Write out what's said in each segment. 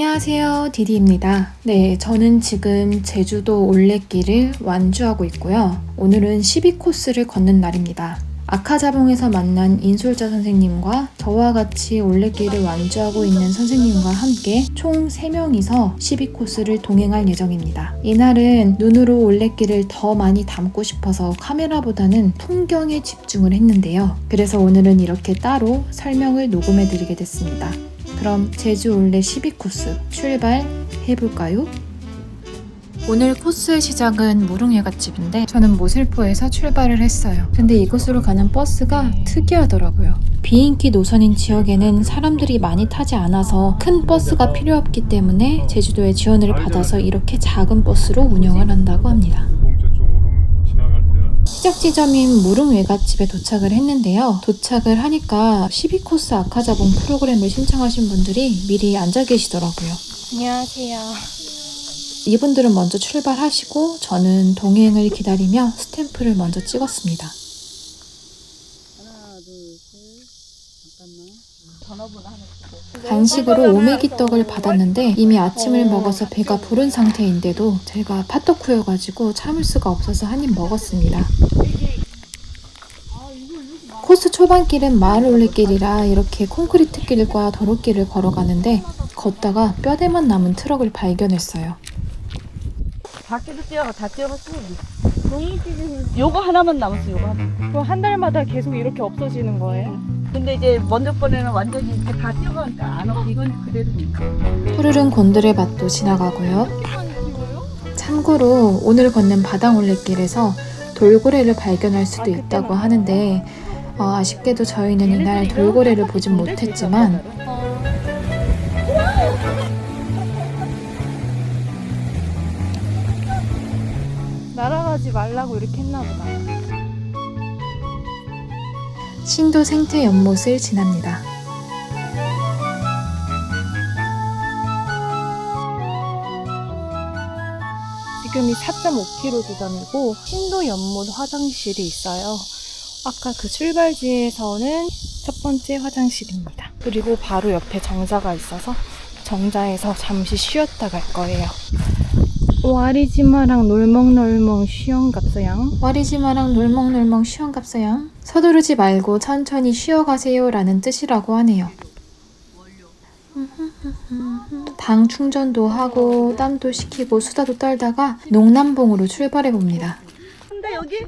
안녕하세요. 디디입니다. 네, 저는 지금 제주도 올레길을 완주하고 있고요. 오늘은 12코스를 걷는 날입니다. 아카자봉에서 만난 인솔자 선생님과 저와 같이 올레길을 완주하고 있는 선생님과 함께 총 3명이서 12코스를 동행할 예정입니다. 이날은 눈으로 올레길을 더 많이 담고 싶어서 카메라보다는 풍경에 집중을 했는데요. 그래서 오늘은 이렇게 따로 설명을 녹음해 드리게 됐습니다. 그럼 제주 올레 12코스 출발해볼까요? 오늘 코스의 시작은 무릉예갓집인데 저는 모슬포에서 출발을 했어요. 근데 이곳으로 가는 버스가 특이하더라고요. 비인기 노선인 지역에는 사람들이 많이 타지 않아서 큰 버스가 필요 없기 때문에 제주도의 지원을 받아서 이렇게 작은 버스로 운영을 한다고 합니다. 공차 쪽으로 지나갈 때는 시작 지점인 무릉 외갓집에 도착을 했는데요. 도착을 하니까 12코스 아카자봉 프로그램을 신청하신 분들이 미리 앉아 계시더라고요. 안녕하세요. 이분들은 먼저 출발하시고 저는 동행을 기다리며 스탬프를 먼저 찍었습니다. 하나, 둘, 셋. 잠깐만. 전화번호 하나. 간식으로 오메기 떡을 받았는데 이미 아침을 먹어서 배가 부른 상태인데도 제가 팥떡후여가지고 참을 수가 없어서 한 입 먹었습니다. 코스 초반길은 마을 올레길이라 이렇게 콘크리트 길과 도로길을 걸어가는데 걷다가 뼈대만 남은 트럭을 발견했어요. 밖에도 뛰어가 다 뛰어갔어. 너무. 요거 하나만 남았어. 요거 하나. 그럼 한 달마다 계속 이렇게 없어지는 거예요? 근데 이제 먼저 번에는 완전히 이렇게 다 뛰어가니까 안 오고 이건 그대로. 푸르른 곤드레 밭도 지나가고요. 참고로 오늘 걷는 바당 올레길에서 돌고래를 발견할 수도 있다고 하는데 어, 아쉽게도 저희는 이날 돌고래를 보진 못했지만 날아가지 말라고 이렇게 했나 보다. 신도 생태 연못을 지납니다. 지금이 4.5km 지점이고 신도 연못 화장실이 있어요. 아까 그 출발지에서는 첫 번째 화장실입니다. 그리고 바로 옆에 정자가 있어서 정자에서 잠시 쉬었다 갈 거예요. 와리지마랑 놀멍놀멍 쉬엄갑서양 와리지마랑 놀멍놀멍 쉬엄갑서양 서두르지 말고 천천히 쉬어가세요 라는 뜻이라고 하네요. 당 충전도 하고 땀도 식히고 수다도 떨다가 농남봉으로 출발해 봅니다. 근데 여기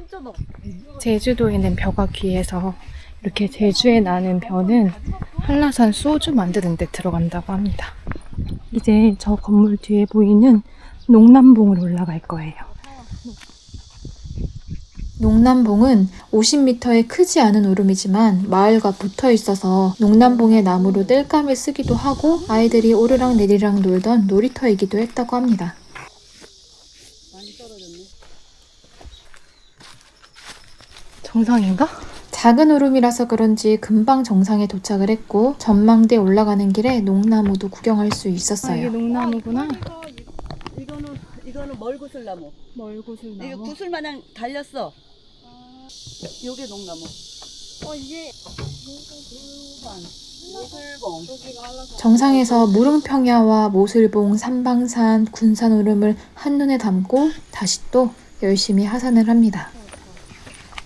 제주도에 는 벼가 귀해서 이렇게 제주에 나는 벼는 한라산 소주 만드는 데 들어간다고 합니다. 이제 저 건물 뒤에 보이는 농남봉을 올라갈 거예요. 농남봉은 50m의 크지 않은 오름이지만 마을과 붙어 있어서 농남봉의 나무로 땔감을 쓰기도 하고 아이들이 오르락 내리락 놀던 놀이터이기도 했다고 합니다. 정상인가? 작은 오름이라서 그런지 금방 정상에 도착을 했고 전망대 올라가는 길에 농나무도 구경할 수 아, 이게 있었어요. 농나무구나. 이거는 이거는 멀구슬 나무. 멀구슬 이거 나무. 구슬 마냥 달렸어. 요게 농나무. 어, 이게 모슬봉. 정상에서 무릉평야와 모슬봉, 삼방산, 군산 오름을 한눈에 담고 다시 또 열심히 하산을 합니다.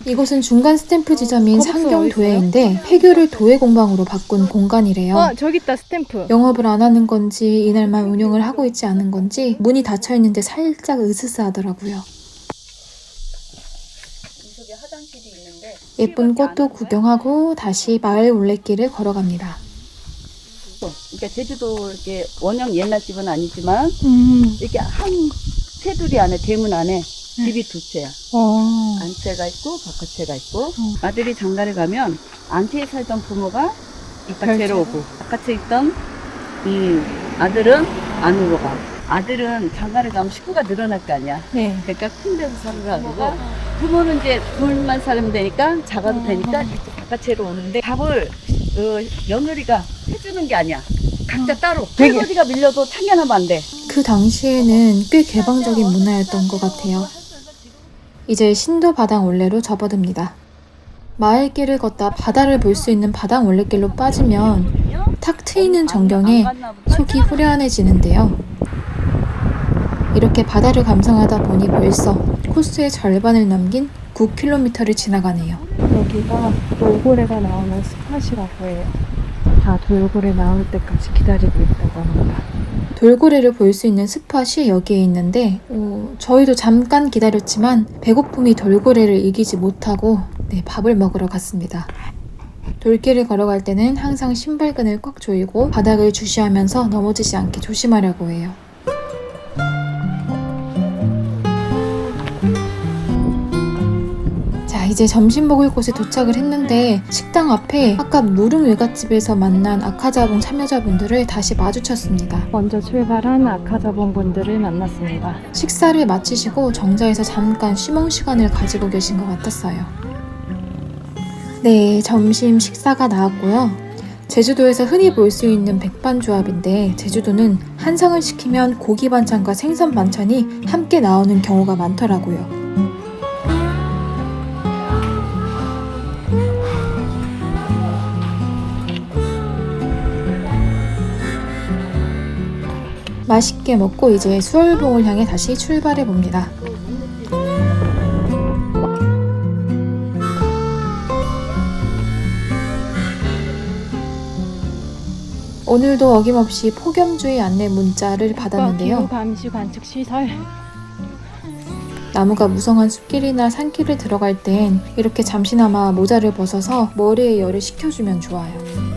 이곳은 중간 스탬프 지점인 거북선 상경 어디 도예인데 폐교를 도예 공방으로 바꾼 공간이래요. 아, 저기 있다 스탬프. 영업을 안 하는 건지 이날만 운영을 하고 있지 않은 건지 문이 닫혀 있는데 살짝 으스스하더라고요. 예쁜 꽃도 구경하고 다시 마을 올레길을 걸어갑니다. 그러니까 제주도 이렇게 원형 옛날 집은 아니지만 음. 이렇게 한 테두리 안에 대문 안에 집이 두 채야. 어. 안채가 있고 바깥채가 있고 아들이 장가를 가면 안채에 살던 부모가 바깥채로 오고 바깥채 있던 이 아들은 안으로 가. 아들은 장가를 가면 식구가 늘어날 거 아니야. 네. 그러니까 큰 데서 살으라고 부모는 이제 둘만 살면 되니까 작아도 되니까 이렇게 바깥채로 오는데 밥을 어, 며느리가 해주는 게 아니야. 각자 따로. 되게- 할머니가 밀려도 참견하면 안 돼. 그 당시에는 꽤 개방적인 문화였던 것 같아요. 이제 신도 바당 올레로 접어듭니다. 마을길을 걷다 바다를 볼 수 있는 바당 올레길로 빠지면 탁 트이는 전경에 속이 후련해지는데요. 이렇게 바다를 감상하다 보니 벌써 코스의 절반을 남긴 9km를 지나가네요. 여기가 돌고래가 나오는 스팟이라고 해요. 다 돌고래 나올 때까지 기다리고 있다고 합니다. 돌고래를 볼 수 있는 스팟이 여기에 있는데 어, 저희도 잠깐 기다렸지만 배고픔이 돌고래를 이기지 못하고 네, 밥을 먹으러 갔습니다. 돌길을 걸어갈 때는 항상 신발끈을 꽉 조이고 바닥을 주시하면서 넘어지지 않게 조심하려고 해요. 이제 점심 먹을 곳에 도착을 했는데 식당 앞에 아까 무릉 외갓집에서 만난 아카자봉 참여자분들을 다시 마주쳤습니다. 먼저 출발한 아카자본 분들을 만났습니다. 식사를 마치시고 정자에서 잠깐 쉬멍 시간을 가지고 계신 것 같았어요. 네, 점심 식사가 나왔고요. 제주도에서 흔히 볼 수 있는 백반조합인데 제주도는 한상을 시키면 고기 반찬과 생선 반찬이 함께 나오는 경우가 많더라고요. 맛있게 먹고 이제 수월봉을 향해 다시 출발해 봅니다. 오늘도 어김없이 폭염주의 안내 문자를 받았는데요. 감시 관측 시설. 나무가 무성한 숲길이나 산길을 들어갈 땐 이렇게 잠시나마 모자를 벗어서 머리에 열을 식혀주면 좋아요.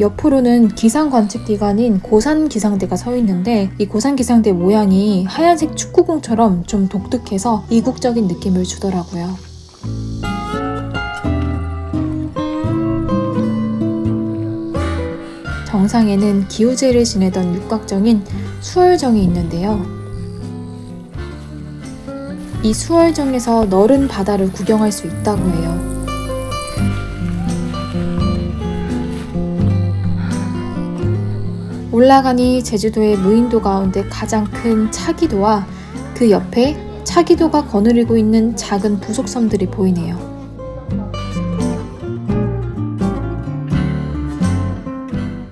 옆으로는 기상 관측 기관인 고산 기상대가 서 있는데 이 고산 기상대 모양이 하얀색 축구공처럼 좀 독특해서 이국적인 느낌을 주더라고요. 정상에는 기우제를 지내던 육각정인 수월정이 있는데요. 이 수월정에서 너른 바다를 구경할 수 있다고 해요. 올라가니 제주도의 무인도 가운데 가장 큰 차기도와 그 옆에 차기도가 거느리고 있는 작은 부속섬들이 보이네요.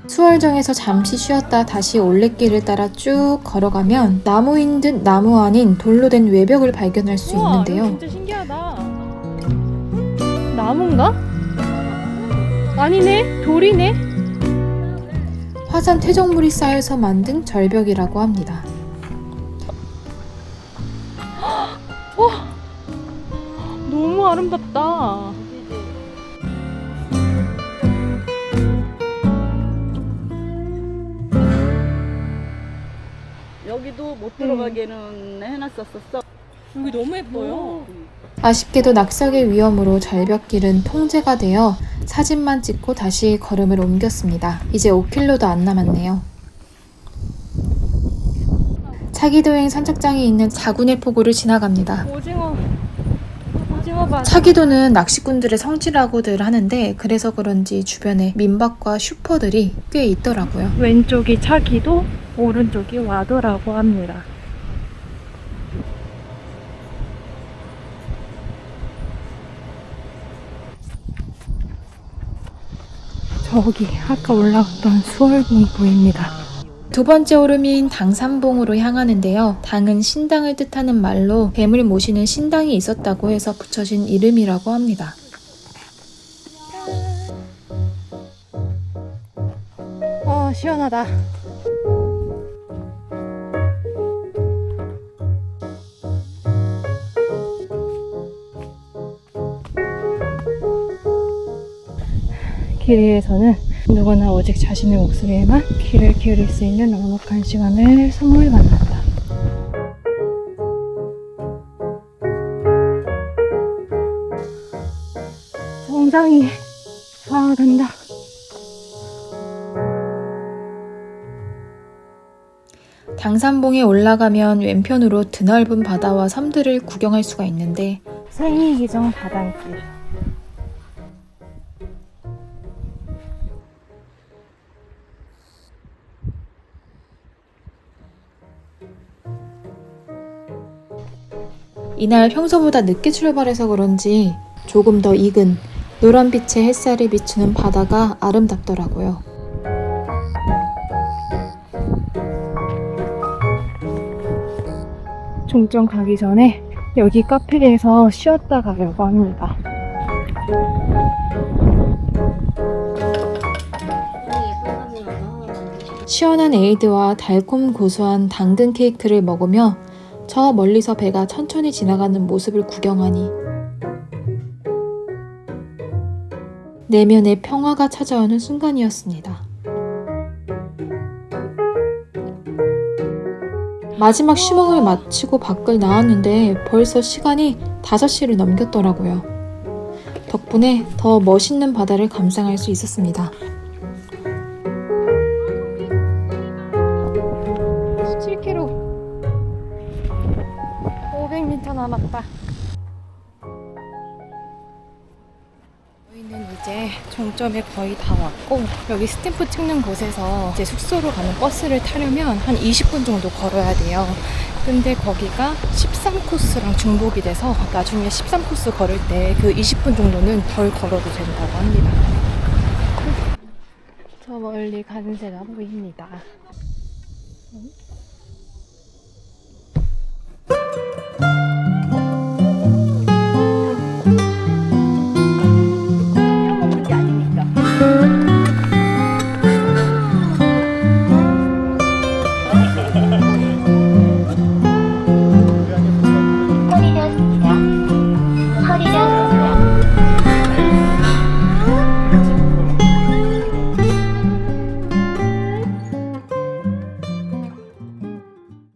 수월정에서 잠시 쉬었다 다시 올레길을 따라 쭉 걸어가면 나무인 듯 나무 아닌 돌로 된 외벽을 발견할 수 우와, 있는데요. 진짜 신기하다. 나무인가? 아니네, 돌이네. 화산 퇴적물이 쌓여서 만든 절벽이라고 합니다. 너무 아름답다. 여기도 못 들어가게는 해놨었었어. 여기 너무 예뻐요. 아쉽게도 낙석의 위험으로 절벽길은 통제가 되어 사진만 찍고 다시 걸음을 옮겼습니다. 이제 5km도 안 남았네요. 차기도행 선착장이 있는 자군의 포구를 지나갑니다. 오징어, 오징어 봐. 차기도는 낚시꾼들의 성지라고들 하는데 그래서 그런지 주변에 민박과 슈퍼들이 꽤 있더라고요. 왼쪽이 차기도, 오른쪽이 와도라고 합니다. 저기 아까 올라갔던 수월봉이 보입니다. 두 번째 오름인 당산봉으로 향하는데요. 당은 신당을 뜻하는 말로 뱀을 모시는 신당이 있었다고 해서 붙여진 이름이라고 합니다. 어 시원하다. 길 위에서는 누구나 오직 자신의 목소리에만 귀를 기울일 수 있는 넉넉한 시간을 선물 받는다. 정상이 가을한다. 당산봉에 올라가면 왼편으로 드넓은 바다와 섬들을 구경할 수가 있는데 생이기정 바닷길. 이날 평소보다 늦게 출발해서 그런지 조금 더 익은 노란빛의 햇살이 비추는 바다가 아름답더라고요. 종점 가기 전에 여기 카페에서 쉬었다 가려고 합니다. 시원한 에이드와 달콤 고소한 당근 케이크를 먹으며 저 멀리서 배가 천천히 지나가는 모습을 구경하니 내면의 평화가 찾아오는 순간이었습니다. 마지막 쉬멍을 마치고 밖을 나왔는데 벌써 시간이 5시를 넘겼더라고요. 덕분에 더 멋있는 바다를 감상할 수 있었습니다. 남았다. 저희는 이제 종점에 거의 다 왔고 여기 스탬프 찍는 곳에서 이제 숙소로 가는 버스를 타려면 한 20분 정도 걸어야 돼요. 근데 거기가 13코스랑 중복이 돼서 나중에 13코스 걸을 때 그 20분 정도는 덜 걸어도 된다고 합니다. 저 멀리 간새가 보입니다.